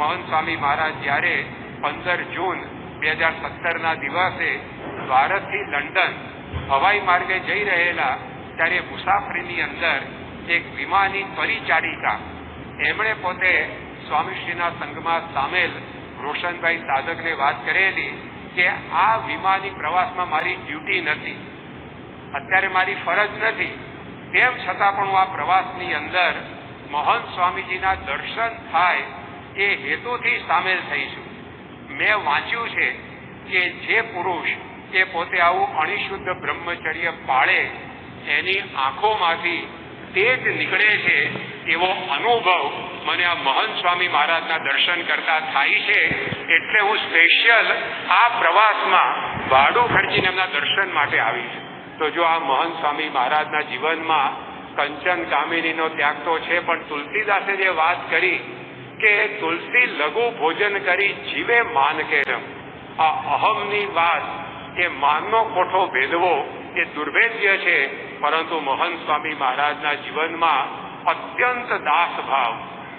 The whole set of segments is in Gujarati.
મોહન સ્વામી મહારાજ જ્યારે પંદર જૂન બે હજાર સત્તરના દિવસે ભારતથી લંડન હવાઈ માર્ગે જઈ રહેલા ત્યારે મુસાફરીની અંદર એક વિમાની પરિચારિકા એમણે પોતે સ્વામીશ્રીના સંઘમાં સામેલ રોશનભાઈ સાધકને વાત કરેલી કે આ વિમાની પ્રવાસમાં મારી ડ્યુટી નથી. અત્યારે મારી ફરજ નથી. તેમ છતાં પણ હું આ પ્રવાસની અંદર મહંત સ્વામીજીના દર્શન થાય એ હેતુથી સામેલ થઈશું. મેં વાંચ્યું છે કે જે પુરુષ એ પોતે આવું અણિશુદ્ધ બ્રહ્મચર્ય પાળે, એની આંખોમાંથી તેજ નીકળે છે એવો અનુભવ મને આ મહંત સ્વામી મહારાજના દર્શન કરતા થાય છે એટલે હું સ્પેશિયલ આ પ્રવાસમાં ભાડું ખર્ચીને એમના દર્શન માટે આવી છું તો જો આ મહંત સ્વામી મહારાજના જીવનમાં કંચન કામિનીનો ત્યાગ તો છે, પણ તુલસીદાસે જે વાત કરી કે તુલસી લઘુ ભોજન કરી જીવે માન કે રમ. આ અહમની વાત એ માનનો કોઠો ભેદવો એ દુર્ભેદ્ય છે, પરંતુ મહંત સ્વામી મહારાજના જીવનમાં અત્યંત દાસ ભાવ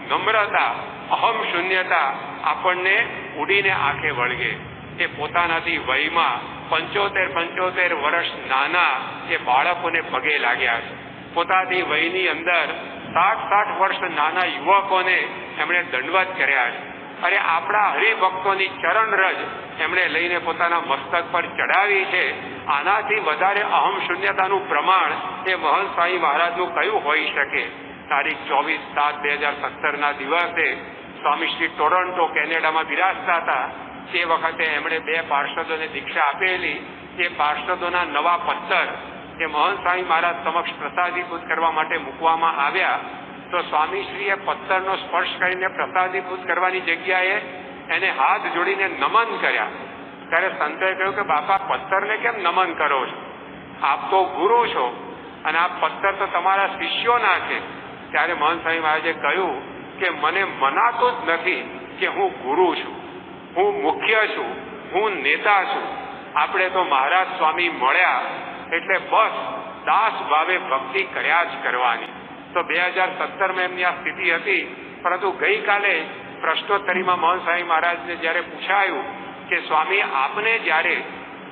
નમ્રતા, અહમ શૂન્યતા આપણને ઉડીને આંખે વળગે. એ પોતાનાથી વયમાં પંચોતેર પંચોતેર વર્ષ નાના એ બાળકોને પગે લાગ્યા છે. પોતાની વયની અંદર સાઠ સાઠ વર્ષ નાના યુવકોને એમણે દંડવત કર્યા અરે આપણા હરિભક્તોની ચરણ રજ એમણે લઈને પોતાના મસ્તક પર ચડાવી છે. આનાથી વધારે અહમ શૂન્યતાનું પ્રમાણ એ મહંત સ્વામી મહારાજનું કયું હોઈ શકે? તારીખ ચોવીસ સાત બે હજાર સત્તરના દિવસે સ્વામીશ્રી ટોરન્ટો, કેનેડામાં બિરાજતા હતા. તે વખતે એમણે બે પાર્ષદોને દીક્ષા આપેલી. એ પાર્ષદોના નવા પત્તર એ મહંત સ્વામી મહારાજ સમક્ષ પ્રસાદીભૂત કરવા માટે મૂકવામાં આવ્યા. તો સ્વામીશ્રીએ પથ્થરનો સ્પર્શ કરીને પ્રસાદીભૂત કરવાની જગ્યાએ એને હાથ જોડીને નમન કર્યા. ત્યારે સંતોએ કહ્યું કે, બાપા, પથ્થરને કેમ નમન કરો છો? આપ તો ગુરુ છો અને આ પથ્થર તો તમારા શિષ્યોના છે. ત્યારે મહંત સ્વામી મહારાજે કહ્યું કે, મને મનાતું જ નથી કે હું ગુરુ છું. હું મુખ્ય છું. હું નેતા છું. આપણે તો મહારાજ સ્વામી મળ્યા એટલે બસ દાસ ભાવે ભક્તિ કર્યા જ કરવાની. તો બે હજાર સત્તરમાં એમની આ સ્થિતિ હતી. પરંતુ ગઈકાલે પ્રશ્નોત્તરીમાં મોહન સ્વામી મહારાજને જ્યારે પૂછાયું કે સ્વામી, આપને જ્યારે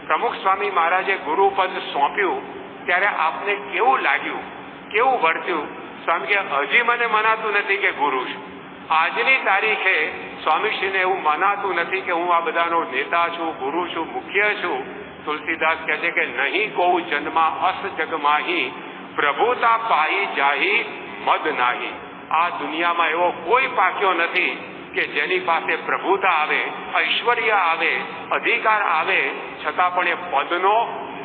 પ્રમુખ સ્વામી મહારાજે ગુરુપદ સોંપ્યું, ત્યારે આપને કેવું લાગ્યું? કેવું વર્ત્યું? સ્વામી કે, હજી મને મનાતું નથી કે ગુરુ છું. આજની તારીખે સ્વામીશ્રીને એવું મનાતું નથી કે હું આ બધાનો નેતા છું, ગુરુ છું, મુખ્ય છું. તુલસીદાસ કહે છે કે નહીં કહું, જન્મા અસ જગમાહી પ્રભુતા પાઈ જાહી મદ નાહી. આ દુનિયામાં એવો કોઈ પાક્યો નથી કે જેની પાસે પ્રભુતા આવે, ઐશ્વર્ય આવે, અધિકાર આવે, છતાં પણ એ પદનો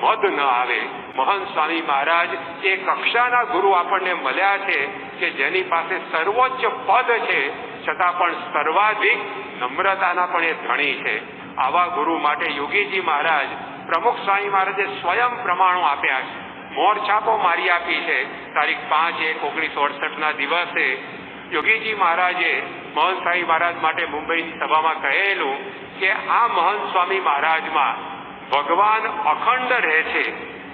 મદ ન આવે. મહંત સ્વામી મહારાજ, એ કક્ષાના ગુરુ આપણને મળ્યા છે કે જેની પાસે સર્વોચ્ચ પદ છે, છતાં પણ સર્વાધિક નમ્રતાના પણ એ ધણી છે. આવા ગુરુ માટે યોગીજી મહારાજ, પ્રમુખ સ્વામી મહારાજે સ્વયં પ્રમાણો આપ્યા છે. મોર છાપો મારી આપી છે. તારીખ પાંચ એક ઓગણીસો અડસઠના દિવસે યોગીજી મહારાજે મહંત સ્વામી મહારાજ માટે મુંબઈની સભામાં કહેલું કે આ મહંત સ્વામી મહારાજમાં ભગવાન અખંડ રહે છે,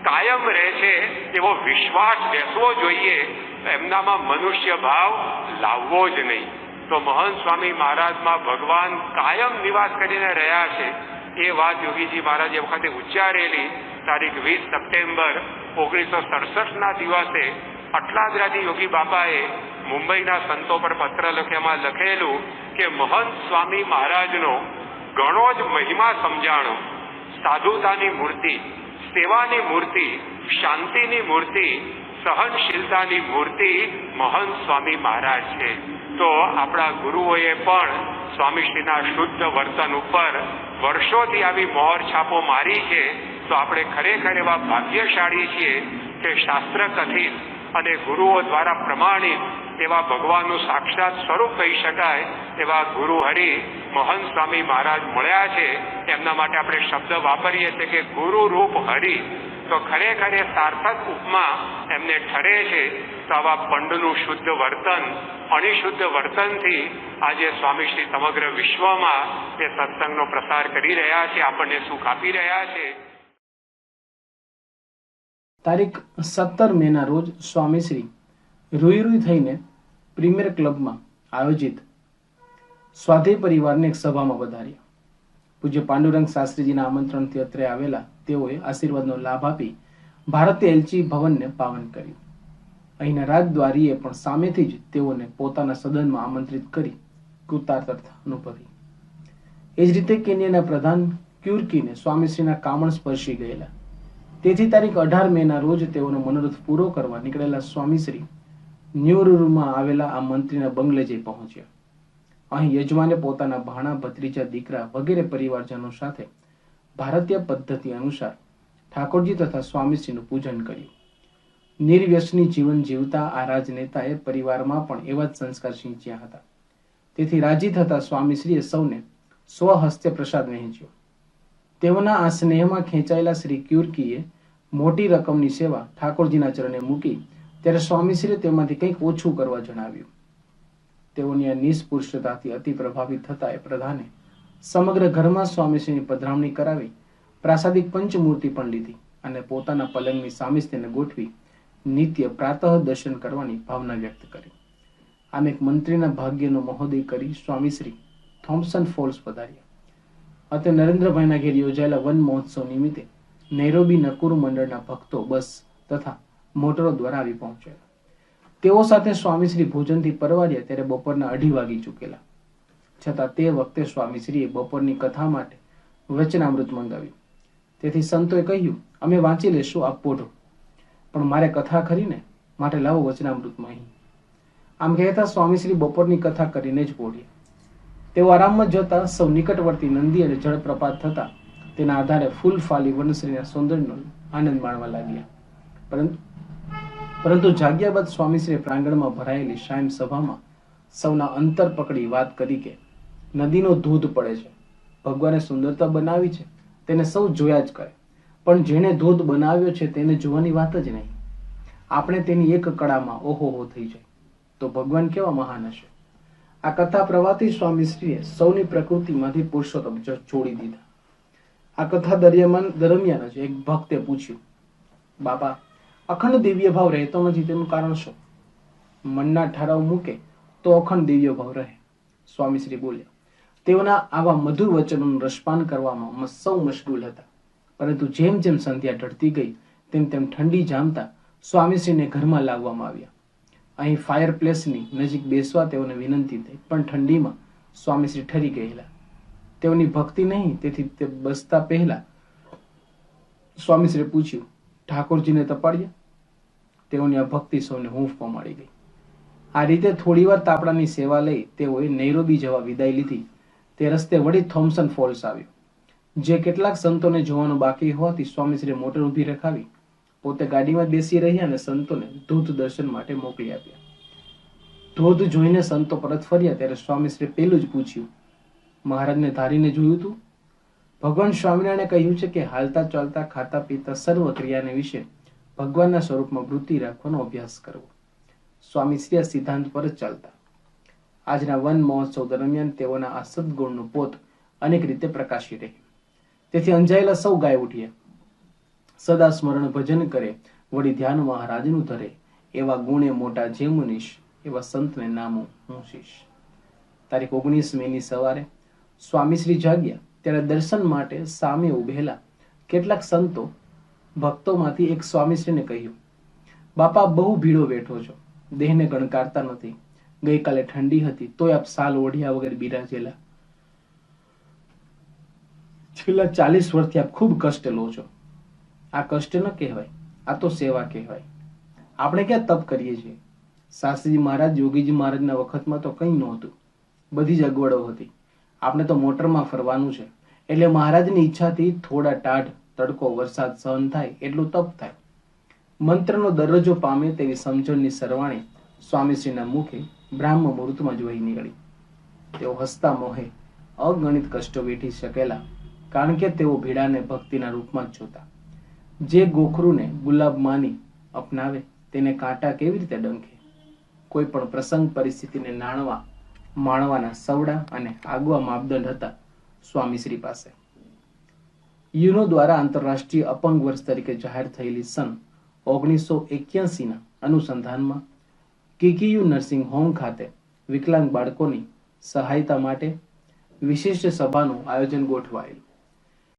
કાયમ રહે છે, એવો વિશ્વાસ બેસવો જોઈએ. એમનામાં મનુષ્ય ભાવ લાવવો જ નહીં. તો મહંત સ્વામી મહારાજમાં ભગવાન કાયમ નિવાસ કરીને રહ્યા છે. એ વાત યોગીજી મહારાજે વખતે ઉચ્ચારેલી. તારીખ વીસ સપ્ટેમ્બર ઓગણીસો સડસઠના દિવસે અટલાદરાથી યોગી બાપાએ મુંબઈના સંતો પર પત્ર લખ્યામાં લખેલું કે, મહંત સ્વામી મહારાજનો ઘણો જ મહિમા સમજાણો. સાધુતાની મૂર્તિ, સેવાની મૂર્તિ, શાંતિની મૂર્તિ, સહનશીલતાની મૂર્તિ મહંત સ્વામી મહારાજ છે. તો આપણા ગુરુઓએ પણ સ્વામીશ્રીના શુદ્ધ વર્તન ઉપર વર્ષોથી આવી મોહર છાપો મારી છે, તો આપણે ખરેખર એવા ભાગ્યશાળી છીએ કે શાસ્ત્ર કથિત અને ગુરુઓ દ્વારા પ્રમાણિત એવા ભગવાનનું સાક્ષાત સ્વરૂપ કહી શકાય, એવા ગુરુ હરિ મોહન સ્વામી મહારાજ મળ્યા છે. એમના માટે આપણે શબ્દ વાપરીએ છીએ કે ગુરુ રૂપ હરિ. તો ખરેખર એ સાર્થક ઉપમા એમને ઠરે છે. આવા પંડનું શુદ્ધ વર્તન અણિશુદ્ધ વર્તનથી આજે સ્વામીશ્રી સમગ્ર વિશ્વમાં એ સત્સંગનો પ્રસાર કરી રહ્યા છે, આપણને સુખ આપી રહ્યા છે. તારીખ સત્તર મેના રોજ સ્વામીશ્રી રૂઈ રૂઈ થઈને પ્રીમિયર ક્લબમાં આયોજિત સ્વાધ્યાય પરિવારને એક સભામાં વધાર્યા પૂજ્ય પાંડુરંગ શાસ્ત્રીજીના આમંત્રણથી અત્રે આવેલા તેઓએ આશીર્વાદનો લાભ આપી ભારતીય એલચી ભવનને પાવન કર્યું. અહીંના રાજદ્વારીએ પણ સામેથી જ તેઓને પોતાના સદનમાં આમંત્રિત કરી કૃતાર્થતા અનુભવી. એ જ રીતે કેન્યાના પ્રધાન ક્યુર્કીને સ્વામીશ્રીના કામણ સ્પર્શી ગયેલા. તેથી તારીખ અઢાર મેના રોજ તેઓનો મનોરથ પૂરો કરવા નીકળેલા સ્વામીશ્રી ન્યુરુમાં આવેલા આ મંત્રીના બંગલે જઈ પહોંચ્યા. અહીં યજમાને પોતાના ભાણા, ભત્રીજા, દીકરા વગેરે પરિવારજનો સાથે ભારતીય પદ્ધતિ અનુસાર ઠાકોરજી તથા સ્વામીશ્રીનું પૂજન કર્યું. નિર્વ્યસની જીવન જીવતા આ રાજનેતાએ પરિવારમાં પણ એવા જ સંસ્કાર સિંચ્યા હતા. તેથી રાજી થતા સ્વામીશ્રીએ સૌને સ્વહસ્તે પ્રસાદ વહેંચ્યો. તેઓના આ સ્નેહમાં ખેંચાયેલા શ્રી ક્યુર્કીએ મોટી રકમની સેવા ઠાકોરજીના ચરણે મૂકી ત્યારે સ્વામીશ્રીએ તેમાંથી કંઈક ઓછું કરવા જણાવ્યું. તેઓની આ નિષ્પૃષ્ટતાથી અતિ પ્રભાવિત થતા એ પ્રધાને સમગ્ર ઘરમાં સ્વામીશ્રીની પધરામણી કરાવી પ્રાસાદિક પંચમૂર્તિ પણ લીધી અને પોતાના પલંગની સામે તેને ગોઠવી નિત્ય પ્રાતઃ દર્શન કરવાની ભાવના વ્યક્ત કરી. આમ એક મંત્રીના ભાગ્યનો મહોદય કરી સ્વામીશ્રી થોમ્સન ફોલ્સ પધાર્યા. અત્રે નરેન્દ્રભાઈના ઘેર યોજાયેલા વન મહોત્સવ નિમિત્તે નૈરોબી નકુરુ મંડળના ભક્તો બસ તથા મોટરો દ્વારા આવી પહોંચ્યા. તેઓ સાથે સ્વામીશ્રી ભોજનથી પરવાર્યા ત્યારે બપોરના અઢી વાગી ચૂકેલા. છતાં તે વખતે સ્વામીશ્રીએ બપોરની કથા માટે વચનામૃત મંગાવ્યું. તેથી સંતોએ કહ્યું, અમે વાંચી લેશું આપ પોઢો. પણ મારે કથા ખરીને માટે લાવો વચનામૃતમાં અહીં આમ કહેતા સ્વામીશ્રી બપોરની કથા કરીને જ પોઢ્યા તેઓ આરામમાં જતા સૌ નિકટવર્તી નંદી અને જળપ્રપાત થતા તેના આધારે ફૂલ ફાલી વનશ્રીના સૌંદર્યનો આનંદ માણવા લાગ્યા. પરંતુ પરંતુ જાગ્યા બાદ સ્વામીશ્રી પ્રાંગણમાં ભરાયેલી શાયમ સભામાં સૌના અંતર પકડી વાત કરી કે, નદીનો ધોધ પડે છે. ભગવાને સુંદરતા બનાવી છે. તેને સૌ જોયા જ કરે. પણ જેણે ધોધ બનાવ્યો છે તેને જોવાની વાત જ નહીં. આપણે તેની એક કળામાં ઓહોહો થઈ જાય. તો ભગવાન કેવા મહાન હશે? આ કથા પ્રવાતી સ્વામીશ્રીએ સૌની પ્રકૃતિમાંથી પુરુષોત્તમ છોડી દીધા. આ કથા દરમિયાન દરમિયાન જ એક ભક્તે પૂછ્યું, બાબા, અખંડ દિવ્ય ભાવ રહેતો નથી તેનું કારણ શું? મનના ઠરાવ મૂકે તો અખંડ દિવ્ય ભાવ રહે. સ્વામીશ્રી બોલ્યા, તેઓના આવા મધુર વચનોનું રસપાન કરવામાં સૌ મશગુલ હતા. પરંતુ જેમ જેમ સંધ્યા ઢળતી ગઈ, તેમ તેમ ઠંડી જામતા સ્વામીશ્રીને ઘરમાં લાવવામાં આવ્યા. અહીં ફાયર પ્લેસની નજીક બેસવા તેઓને વિનંતી થઈ, પણ ઠંડીમાં સ્વામીશ્રી ઠરી ગયેલા. તેઓની ભક્તિ નહીં, તેથી તે બસતા પહેલા સ્વામીશ્રીએ પૂછ્યું, ઠાકોરજીને તપાડ્યા? તેઓની આ ભક્તિ સૌને હૂંફવા મળી ગઈ. આ રીતે થોડીવાર તાપડાની સેવા લઈ તેઓએ નૈરોબી જવા વિદાય લીધી. તે રસ્તે વળી થોમ્સન ફોલ્સ આવ્યો. જે કેટલાક સંતોને જોવાનું બાકી હોવાથી સ્વામીશ્રીએ મોટર ઊભી રખાવી, પોતે ગાડીમાં બેસી રહ્યા અને સંતોને ધોધ દર્શન માટે મોકલી આપ્યા. ધોધ જોઈને સંતો પરત ફર્યા ત્યારે સ્વામીશ્રીએ પેલું જ પૂછ્યું. મહારાજને ધારીને જોયું તું ભગવાન સ્વામિનારાયણે કહ્યું છે કે હાલતા ચાલતા ખાતા પીતા સર્વ ક્રિયાને વિશે ભગવાનના સ્વરૂપમાં વૃત્તિ રાખવાનો અભ્યાસ કરવો. સ્વામીશ્રી આ સિદ્ધાંત પર જ ચાલતા. આજના વન મહોત્સવ દરમિયાન તેઓના આ સદગુણનું પોત અનેક રીતે પ્રકાશી રહ્યું. તેથી અંજાયેલા સૌ ગાય ઉઠીએ. સદા સ્મરણ ભજન કરે. વળી ધ્યાન મહારાજનું ધરે. એવા ગુણે મોટા જે મુનીશ, એવા સંતને નામું હું શીશ. તારીખ ઓગણીસ મેની સવારે સ્વામીશ્રી જાગ્યા. ત્યારે દર્શન માટે સામે ઉભેલા કેટલાક સંતો ભક્તોમાંથી એક સ્વામીશ્રીને કહ્યું, બાપા, બહુ ભીડો બેઠો છો. દેહને ગણકારતા નથી. ગઈકાલે ઠંડી હતી, તોય આપ સાલ ઓઢ્યા વગર બિરાજેલા. છેલ્લા ચાલીસ વર્ષથી આપ ખૂબ કષ્ટ લો છો. આ કષ્ટ ન કહેવાય, આ તો સેવા કહેવાય. આપણે ક્યાં તપ કરીએ છીએ? શાસ્ત્રીજી મહારાજ, યોગીજી મહારાજના વખતમાં તો કંઈ નહોતું. બધી જ અગવડો હતી. આપણે તો મોટરમાં ફરવાનું છે. એટલે મહારાજની ઈચ્છાથી થોડા ટાઢ, તડકો, વરસાદ સહન થાય, એટલું તપ થાય. મંત્રનો દરજ્જો પામે તેવી સમજણની સરવાણી સ્વામીશ્રીના મુખે બ્રાહ્મ મુહૂર્તમાં જ વહી નીકળી. તેઓ હસતા મોહે અગણિત કષ્ટો વેઠી શકેલા કારણ કે તેઓ ભેડાને ભક્તિના રૂપમાં જ જોતા. જે ગોખરુને ગુલાબ માની અપનાવે, તેને કાંટા કેવી રીતે ડંખે કોઈ પણ પ્રસંગ પરિસ્થિતિને નાણવા, માણવાના સવડા અને આગવા માપદંડ હતા સ્વામીશ્રી પાસે. યુનો દ્વારા આંતરરાષ્ટ્રીય અપંગ વર્ષ તરીકે જાહેર થયેલી સન ઓગણીસો એક્યાસીના અનુસંધાનમાં કિકીયુ નર્સિંગ હોમ ખાતે વિકલાંગ બાળકોની સહાયતા માટે વિશિષ્ટ સભાનું આયોજન ગોઠવાયેલું.